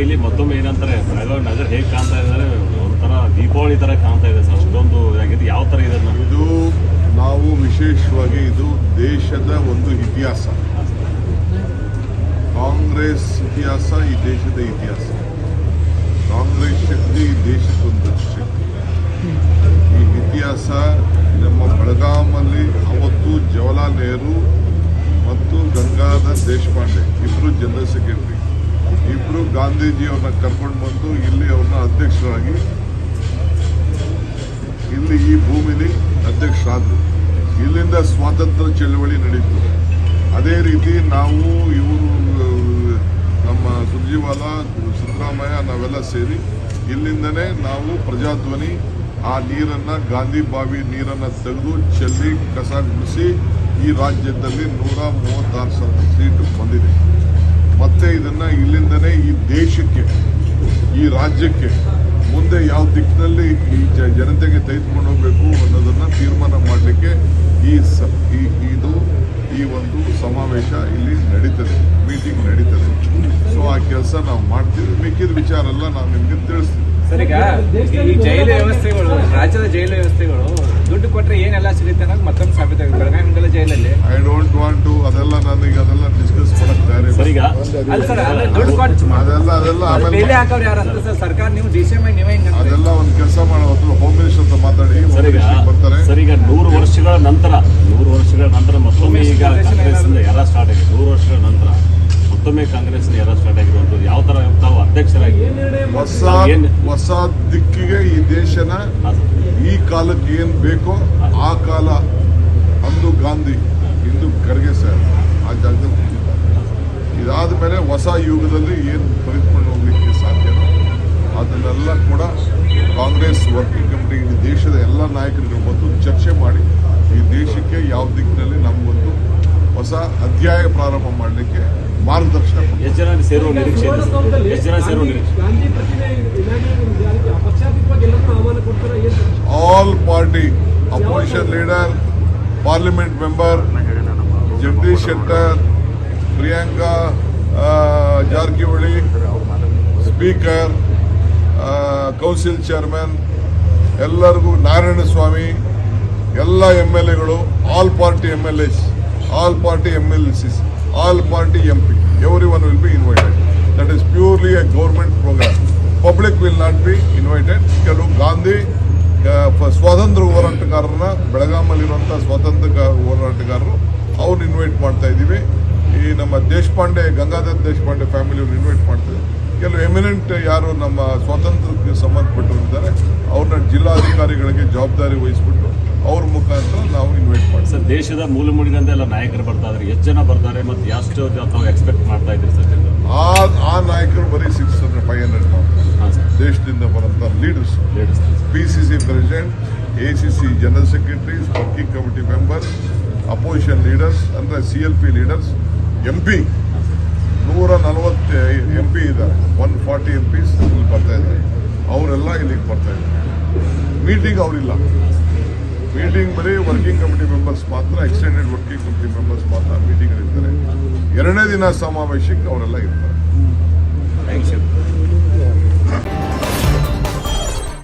ಬೆಳಗಾವಿಯಲ್ಲಿ ಮತ್ತೊಮ್ಮೆ ಏನಂತಾರೆ ಬೆಳಗಾವಿ ನಗರ ಹೇಗೆ ಕಾಣ್ತಾ ಇದ್ದಾರೆ ಒಂಥರ ದೀಪಾವಳಿ ಥರ ಕಾಣ್ತಾ ಇದೆ ಸರ್. ಅಷ್ಟೊಂದು ಇದಾಗಿದೆ. ಯಾವ ಥರ ಇದೆ ಇದು ನಾವು ವಿಶೇಷವಾಗಿ ಇದು ದೇಶದ ಒಂದು ಇತಿಹಾಸ. ಕಾಂಗ್ರೆಸ್ ಇತಿಹಾಸ ಈ ದೇಶದ ಇತಿಹಾಸ. ಕಾಂಗ್ರೆಸ್ ಶಕ್ತಿ ಈ ದೇಶಕ್ಕೊಂದು ಶಕ್ತಿ. ಈ ಇತಿಹಾಸ ನಮ್ಮ ಬೆಳಗಾಮಲ್ಲಿ ಅವತ್ತು ಜವಾಹರ್ಲಾಲ್ ನೆಹರು ಮತ್ತು ಗಂಗಾಧರ್ ದೇಶಪಾಂಡೆ ಇಬ್ಬರು ಜನರಲ್ ಸೆಕ್ರೆಟರಿ. ಇಬ್ಬರು ಗಾಂಧೀಜಿಯವ್ರನ್ನ ಕರ್ಕೊಂಡು ಬಂದು ಇಲ್ಲಿ ಅವ್ರನ್ನ ಅಧ್ಯಕ್ಷರಾಗಿ ಇಲ್ಲಿ ಈ ಭೂಮಿಲಿ ಅಧ್ಯಕ್ಷರಾದರು. ಇಲ್ಲಿಂದ ಸ್ವಾತಂತ್ರ್ಯ ಚಳವಳಿ ನಡೀತು. ಅದೇ ರೀತಿ ನಾವು ಇವರು, ನಮ್ಮ ಸುರ್ಜಿವಾಲ, ಸಿದ್ದರಾಮಯ್ಯ ನಾವೆಲ್ಲ ಸೇರಿ ಇಲ್ಲಿಂದನೇ ನಾವು ಪ್ರಜಾಧ್ವನಿ, ಆ ನೀರನ್ನು, ಗಾಂಧಿ ಬಾವಿ ನೀರನ್ನು ತೆಗೆದು ಚೆಲ್ಲಿ ಕಸ ಗುಡಿಸಿ ಈ ರಾಜ್ಯದಲ್ಲಿ ನೂರ ಮೂವತ್ತಾರು ಸಾವಿರ ಸೀಟು ಬಂದಿದೆ. ಮತ್ತೆ ಇದನ್ನು ಇಲ್ಲಿಂದನೇ ಈ ದೇಶಕ್ಕೆ ಈ ರಾಜ್ಯಕ್ಕೆ ಮುಂದೆ ಯಾವ ದಿಕ್ಕಿನಲ್ಲಿ ಈ ಜ- ಜನತೆಗೆ ತೆಗೆದುಕೊಂಡು ಹೋಗಬೇಕು ಅನ್ನೋದನ್ನ ತೀರ್ಮಾನ ಮಾಡಲಿಕ್ಕೆ ಈ ಸ ಈ ಇದು ಈ ಒಂದು ಸಮಾವೇಶ ಇಲ್ಲಿ ನಡೀತದೆ ಮೀಟಿಂಗ್ ನಡೀತದೆ. ಸೊ ಆ ಕೆಲಸ ನಾವು ಮಾಡ್ತೀವಿ. ಮಿಕ್ಕಿದ ವಿಚಾರ ಎಲ್ಲ ನಾವು ನಿಮಗೆ ತಿಳಿಸ್ತೀವಿ. ಸರಿ ಈ ಜೈಲು ವ್ಯವಸ್ಥೆಗಳು ರಾಜ್ಯದ ಜೈಲು ವ್ಯವಸ್ಥೆಗಳು ದುಡ್ಡು ಕೊಟ್ಟರೆ ಏನೆಲ್ಲ ಸಿಗುತ್ತೆ ಅನ್ನೋದು ಮತ್ತೊಂದು ಸಾಬೀತಾಗುತ್ತೆ. ಬೆಳಗಾವಿ ಜೈಲಲ್ಲಿ. ಐ ಡೋಂಟ್ ವಾಂಟ್ ಟು ಅದೆಲ್ಲ ನನಗೆ ಅದೆಲ್ಲ ಈಗ. ಅಲ್ಲ ಸರ್ ದುಡ್ಡು ಅದೆಲ್ಲ ಅದೆಲ್ಲ ಆಮೇಲೆ ಬೇಲೆ ಹಾಕೋರು ಯಾರು ಅಂತ ಸರ್ ಸರ್ಕಾರ ನೀವು ಹಿಂಗೆ. ಅದೆಲ್ಲ ಒಂದು ಕೆಲಸ ಮಾಡೋ ಹೋಮ್ ಮಿನಿಸ್ಟರ್ ಹತ್ರ ಮಾತಾಡಿ ಹೋಮ್ ಸರ್ ಈಗ ಮಿನಿಸ್ಟರ್ ಬರ್ತಾರೆ. ಸರ್ ಈಗ ನೂರು ವರ್ಷಗಳ ನಂತರ ನೂರು ವರ್ಷಗಳ ನಂತರ ಮತ್ತೊಮ್ಮೆ ಈಗ ಕಾಂಗ್ರೆಸ್ ಎರ ಸ್ಟಾರ್ಟ್ ಆಗಿದೆ? ನೂರು ವರ್ಷಗಳ ನಂತರ ಮತ್ತೊಮ್ಮೆ ಕಾಂಗ್ರೆಸ್ ಎರ ಸ್ಟಾರ್ಟ್ ಆಗಿರುವಂಥದ್ದು ಯಾವ ತರ ತಾವು ಅಧ್ಯಕ್ಷರಾಗಿ ಹೊಸ ಏನ್- ಹೊಸ ದಿಕ್ಕಿಗೆ ಈ ದೇಶನ ಹಾಂ ಸರ್. ಈ ಕಾಲಕ್ಕೆ ಏನ್ ಬೇಕೋ ಆ ಕಾಲ ಅಂದು ಗಾಂಧಿ ಇಂದು ಖರ್ಗೆ ಸರ್ ಆ ಜಾಗದಲ್ಲಿ ಕೂತಿದ್ದಾರೆ. ಇದಾದ ಮೇಲೆ ಹೊಸ ಯುಗದಲ್ಲಿ ಏನು ಕಲಿತ್ಕೊಂಡು ಹೋಗ್ಲಿಕ್ಕೆ ಸಾಧ್ಯ ಅದನ್ನೆಲ್ಲ ಕೂಡ ಕಾಂಗ್ರೆಸ್ ವರ್ಕಿಂಗ್ ಕಮಿಟಿ ಈ ದೇಶದ ಎಲ್ಲ ನಾಯಕರುಗಳು ಒಂದು ಚರ್ಚೆ ಮಾಡಿ ಈ ದೇಶಕ್ಕೆ ಯಾವ ದಿಕ್ಕಿನಲ್ಲಿ ನಮಗೊಂದು ಹೊಸ ಅಧ್ಯಾಯ ಪ್ರಾರಂಭ ಮಾಡಲಿಕ್ಕೆ ಮಾರ್ಗದರ್ಶನ ಆಲ್ ಪಾರ್ಟಿ ಜನ ಲೀಡರ್ ಪಾರ್ಲಿಮೆಂಟ್ ಮೆಂಬರ್ ಜಗದೀಶ್ ಎಷ್ಟು ಜನ ಸೇರುವ ನಿರೀಕ್ಷೆ ಕೊಡ್ತಾರೆ ಏನು all ಸ್ಪೀಕರ್ ಕೌನ್ಸಿಲ್ ಚೇರ್ಮನ್, ಎಲ್ಲರಿಗೂ ನಾರಾಯಣ ಸ್ವಾಮಿ, ಎಲ್ಲ ಎಂ ಎಲ್ ಎಗಳು, all party M L S, all party M L Cs all party M P everyone will be invited that is purely a government programme public will not be invited ಕೆಲವು ಗಾಂಧಿ ಸ್ವಾತಂತ್ರ್ಯ ಹೋರಾಟಗಾರರನ್ನ ಬೆಳಗಾಮಲ್ಲಿರುವಂಥ ಸ್ವಾತಂತ್ರ್ಯ ಹೋರಾಟಗಾರರು, ಅವ್ರನ್ನ invite ಮಾಡ್ತಾ ಇದ್ದೀವಿ. ಈ ನಮ್ಮ ದೇಶಪಾಂಡೆ ಗಂಗಾಧರ್ ದೇಶಪಾಂಡೆ ಫ್ಯಾಮಿಲಿಯವ್ರು ಇನ್ವೈಟ್ ಮಾಡ್ತಾರೆ. ಕೆಲವು ಎಮಿನೆಂಟ್ ಯಾರು ನಮ್ಮ ಸ್ವಾತಂತ್ರ್ಯಕ್ಕೆ ಸಂಬಂಧಪಟ್ಟವರಿದ್ದಾರೆ ಅವ್ರನ್ನ ಜಿಲ್ಲಾಧಿಕಾರಿಗಳಿಗೆ ಜವಾಬ್ದಾರಿ ವಹಿಸ್ಬಿಟ್ಟು ಅವ್ರ ಮುಖಾಂತರ ನಾವು ಇನ್ವೈಟ್ ಮಾಡ್ತೀವಿ. ಸರ್ ದೇಶದ ಮೂಲೆ ಮೂಡಿನಿಂದ ಎಲ್ಲ ನಾಯಕರು ಬರ್ತಾ ಇದ್ದಾರೆ. ಎಷ್ಟು ಜನ ಬರ್ತಾರೆ ಮತ್ತು ಎಷ್ಟು ತಾವು ಎಕ್ಸ್ಪೆಕ್ಟ್ ಮಾಡ್ತಾ ಇದ್ದೀರಿ ಸರ್? ಆ ಆ ನಾಯಕರು ಬರೀ six hundred five hundred sir. ದೇಶದಿಂದ ಬರೋಂಥ leaders leaders P C C president A C C general secretary working committee members opposition leaders ಅಂದರೆ C L P leaders M P ನೂರ ನಲವತ್ತು ಎಂ ಪಿ ಇದ್ದಾರೆ. ಒನ್ ಫಾರ್ಟಿ ಎಂ ಪಿಸ್ ಇಲ್ಲಿ ಬರ್ತಾ ಇದ್ದಾರೆ ಅವರೆಲ್ಲ ಇಲ್ಲಿಗೆ ಬರ್ತಾ ಇದ್ದಾರೆ. ಮೀಟಿಂಗ್ ಅವರಿಲ್ಲ. ಮೀಟಿಂಗ್ ಬರೀ ವರ್ಕಿಂಗ್ ಕಮಿಟಿ ಮೆಂಬರ್ಸ್ ಮಾತ್ರ ಎಕ್ಸ್ಟೆಂಡೆಡ್ ವರ್ಕಿಂಗ್ ಕಮಿಟಿ ಮೆಂಬರ್ಸ್ ಮಾತ್ರ ಮೀಟಿಂಗ್ ಇರ್ತಾರೆ. ಎರಡನೇ ದಿನ ಸಮಾವೇಶಕ್ಕೆ ಅವರೆಲ್ಲ ಇರ್ತಾರೆ.